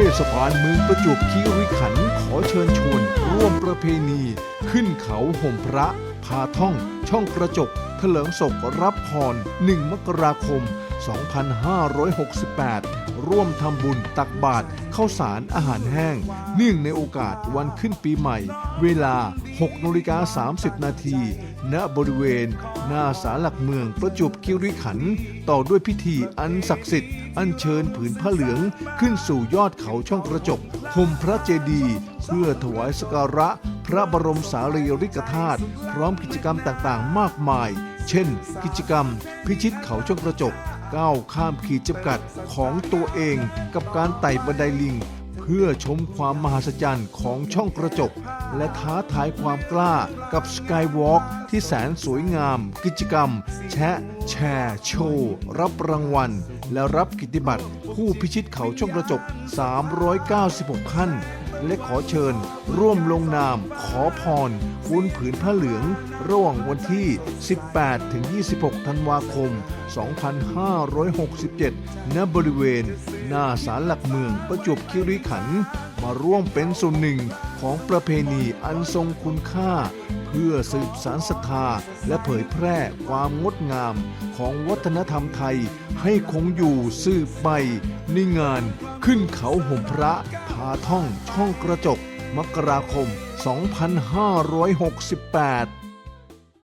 ทศบาลเมืองประจวบคีรีขันธ์ขอเชิญชวน ร่วมประเพณี ขึ้นเขาห่มพระ พาท่อง ช่องกระจกเถลิงศกรับพร 1 มกราคม 2568 ร่วมทำบุญตักบาตรข้าวสารอาหารแห้ง เนื่องในโอกาสวันขึ้นปีใหม่ เวลา6นาฬิกา30 นาที ณ บริเวณ หน้าศาลหลักเมืองประจวบคีรีขันธ์ต่อด้วยพิธีอันศักดิ์สิทธิ์ อัญเชิญผืนผ้าเหลืองขึ้นสู่ยอดเขาช่องกระจกห่มพระเจดีย์เพื่อถวายสการะ พระบรมสารีริกธาตุพร้อมกิจกรรมต่างๆ มากมาย เช่น กิจกรรม พิชิตเขาช่องกระจกก้าวข้ามขีดจำกัดของตัวเองกับการไต่บันไดลิง เพื่อชมความมหัศจรรย์ของช่องกระจก และท้าทายความกล้ากับสกายวอล์กที่แสนสวยงาม กิจกรรม แชะ แชร์ โชว์ รับรางวัล และรับกิติบัตรผู้พิชิตเขาช่องกระจก 396 ขั้น และขอเชิญ ร่วมลงนาม ขอพร บนผืนผ้าเหลือง ระหว่างวันที่ 18 ถึง 26 ธันวาคม 2567 ณ บริเวณ หน้าศาลหลักเมืองประจวบคีรีขันธ์มาร่วมเป็นส่วนหนึ่งของประเพณีอันทรงคุณค่า เพื่อสืบสารศรัทธาและเผยแพร่ความงดงามของวัฒนธรรมไทยให้คงอยู่สืบไปในงานขึ้นเขาห่มพระพาท่องช่องกระจก มกราคม 2568